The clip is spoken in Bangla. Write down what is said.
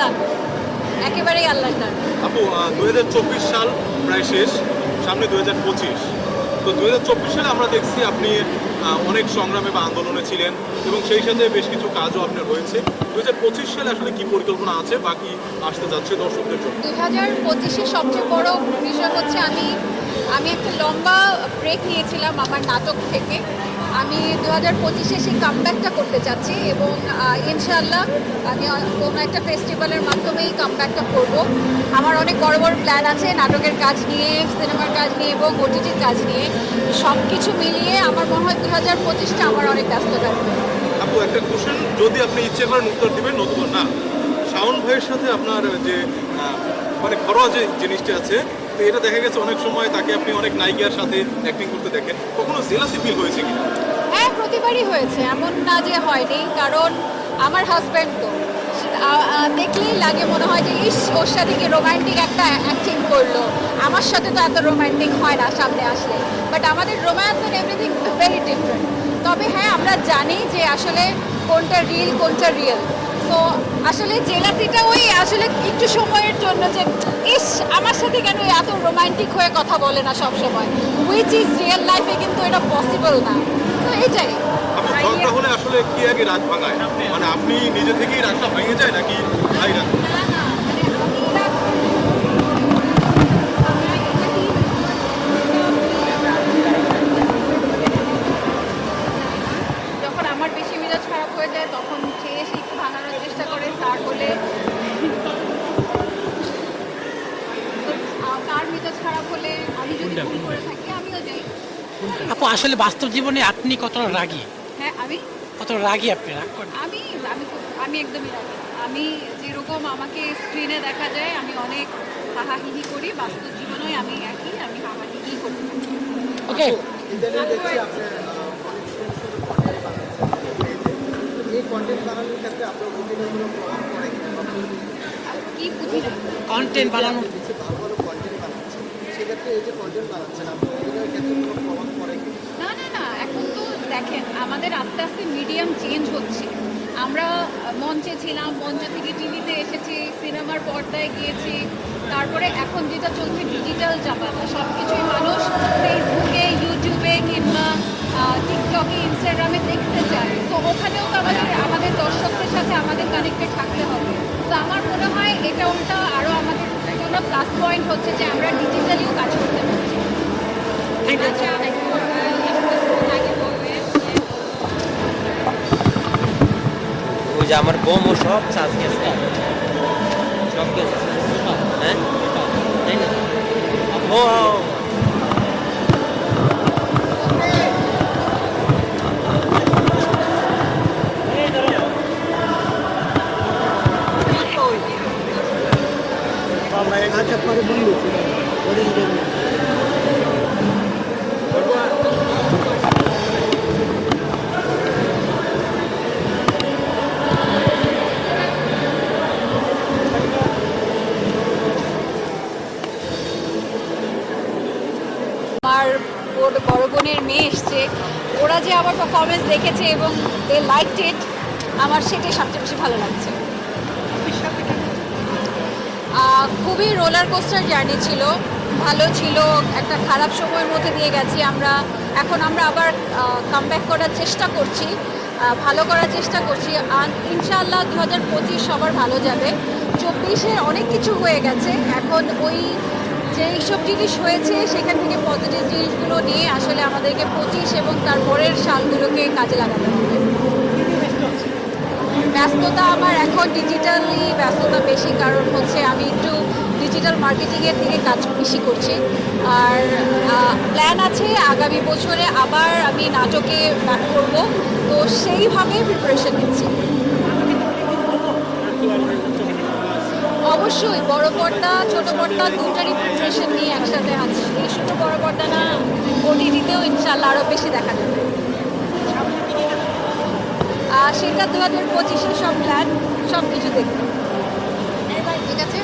দান একেবারেই আল্লাহর দান আপু দুই হাজার চব্বিশ সাল প্রায় শেষ, সামনে পঁচিশ। তো চব্বিশ সালে আমরা দেখছি আপনি অনেক সংগ্রামে বা আন্দোলনে ছিলেন এবং সেই সাথে বেশ কিছু কাজও আপনার হয়েছে দু হাজার পঁচিশ সালে আসলে কি পরিকল্পনা আছে বাকি আসতে যাচ্ছে দর্শকদের জন্য? দুই হাজার পঁচিশে সবচেয়ে বড় বিষয় হচ্ছে আমি আমি একটা লম্বা ব্রেক নিয়েছিলাম আমার নাটক থেকে। আমি দু হাজার পঁচিশে সেই কামব্যাকটা করতে চাচ্ছি এবং ইনশাআল্লাহ আমি কোনো একটা ফেস্টিভ্যালের মাধ্যমেই কামব্যাকটা করব। আমার অনেক বড় বড় প্ল্যান আছে, নাটকের কাজ নিয়ে সিনেমার কাজ নিয়ে এবং ওটিটির কাজ নিয়ে। সব কিছু মিলিয়ে আমার মনে হয় দু হাজার পঁচিশটা আমার অনেক ব্যস্ত থাকবে। আপু একটা কোশ্চেন যদি আপনি ইচ্ছে করেন উত্তর দিবেন নতুবা না। শাওন ভাইয়ের সাথে আপনার যে মানে ঘরোয়া যে জিনিসটা আছে তো এটা দেখা গেছে অনেক সময় তাকে আপনি অনেক নায়িকার সাথে অ্যাক্টিং করতে দেখেন। কখনো জেলাসি ফিল হয়েছে কিনা? হ্যাঁ প্রতিবারই হয়েছে। এমন না যে হয়নি কারণ আমার হাজব্যান্ড তো। দেখলেই লাগে মনে হয় যে, ইস, ওর সাথে কি রোমান্টিক একটা অ্যাক্টিং করল? আমার সাথে তো এত রোমান্টিক হয় না সামনে আসলে। বাট আমাদের romance and everything very different তবে হ্যাঁ আমরা জানি যে আসলে কোনটা রিয়েল কোনটা রিয়েল তো আসলে জেলাসিটা ওই, আসলে একটু সময়ের জন্য যে, ইস, আমার সাথে কেন এত রোমান্টিক হয়ে কথা বলে না সবসময়? উইচ ইজ রিয়েল লাইফে কিন্তু এটা পসিবল না। এটাই। আপু ঝগড়া হলে আসলে কি আগে রাগ ভাঙায়? মানে আপনি নিজে থেকেই রাগটা ভেঙে যায় নাকি ভাই রাগ? খারাপ হয়ে যায় তখন সে এসে একটু চেষ্টা করে তার হলে তার মেজাজ খারাপ হলে আমি যদি ভুল করে থাকি আপু আসলে বাস্তব জীবনে আপনি কতটা রাগী? হ্যাঁ আমি? কতটা রাগী আপনি? রাগ করেন। আমি আমি আমি একদমই রাখি আমি যেরকম আমাকে স্ক্রিনে দেখা যায় আমি অনেক হাহাহিহি করি বাস্তব জীবনেও আমি একই আমি হাহাহিহি করি। ওকে content বানাচ্ছেন। এই কন্টেন্ট বানানোর ক্ষেত্রে আপনার কি বুঝি কন্টেন্ট বানানো। কিছু ভালো ভালো কন্টেন্ট বানাচ্ছেন সেক্ষেত্রে এই যে কন্টেন্ট বানাচ্ছেন আপনার এটার ক্ষেত্রে কোনো প্রভাব পড়ে কিনা না না না এখন তো দেখেন আমাদের আস্তে আস্তে মিডিয়াম চেঞ্জ হচ্ছে। আমরা মঞ্চে ছিলাম মঞ্চ থেকে টিভিতে এসেছি সিনেমার পর্দায় গিয়েছি। তারপরে এখন যেটা চলছে ডিজিটাল জামানা সব কিছুই মানুষ ফেসবুকে ইউটিউবে কিংবা টিকটকে ইনস্টাগ্রামে দেখতে চায়। তো ওখানেও তো আমাদের আমাদের দর্শকদের সাথে আমাদের কানেক্টেড থাকতে হবে। তো আমার মনে হয় এটা উল্টা আরও আমাদের জন্য প্লাস পয়েন্ট হচ্ছে যে আমরা ডিজিটালিও কাজ করতে পারছি। ওই যে আমার বোমও সব চাষ গেছে। সব গেছে। হ্যাঁ? তাই ও আচ্ছা পরে বন্ধু ওর বড় বোনের মেয়ে এসছে। ওরা যে আমার পারফরমেন্স দেখেছে এবং দে লাইক ইট আমার সেটাই সবচেয়ে বেশি ভালো লাগছে। খুবই রোলার কোস্টার জার্নি ছিল। ভালো ছিল, একটা খারাপ সময়ের মধ্যে দিয়ে গেছি আমরা। এখন আমরা আবার কামব্যাক করার চেষ্টা করছি। ভালো করার চেষ্টা করছি। ইনশাআল্লাহ দু হাজার পঁচিশ সবার ভালো যাবে। চব্বিশে অনেক কিছু হয়ে গেছে। এখন ওই যে এইসব জিনিস হয়েছে, সেখান থেকে পজিটিভ জিনিসগুলো নিয়ে আসলে আমাদেরকে পঁচিশ এবং তার পরের সালগুলোকে কাজে লাগাতে হবে। ব্যস্ততা আমার এখন ডিজিটালি ব্যস্ততা বেশি, কারণ হচ্ছে আমি একটু ডিজিটাল মার্কেটিংয়ের দিকে কাজ বেশি করছি। আর প্ল্যান আছে, আগামী বছরে আবার আমি নাটকে ব্যাক করব। তো সেইভাবে প্রিপারেশন নিচ্ছি। অবশ্যই, বড় পর্দা, ছোট পর্দা দুটারই প্রিপারেশন নিয়ে একসাথে আছি শুধু বড় পর্দা না ওটিটিতেও ইনশাল্লাহ আরও বেশি দেখা যাবে। আর সেটা দু হাজার পঁচিশে সব প্ল্যান সব কিছু দেখবে ঠিক আছে।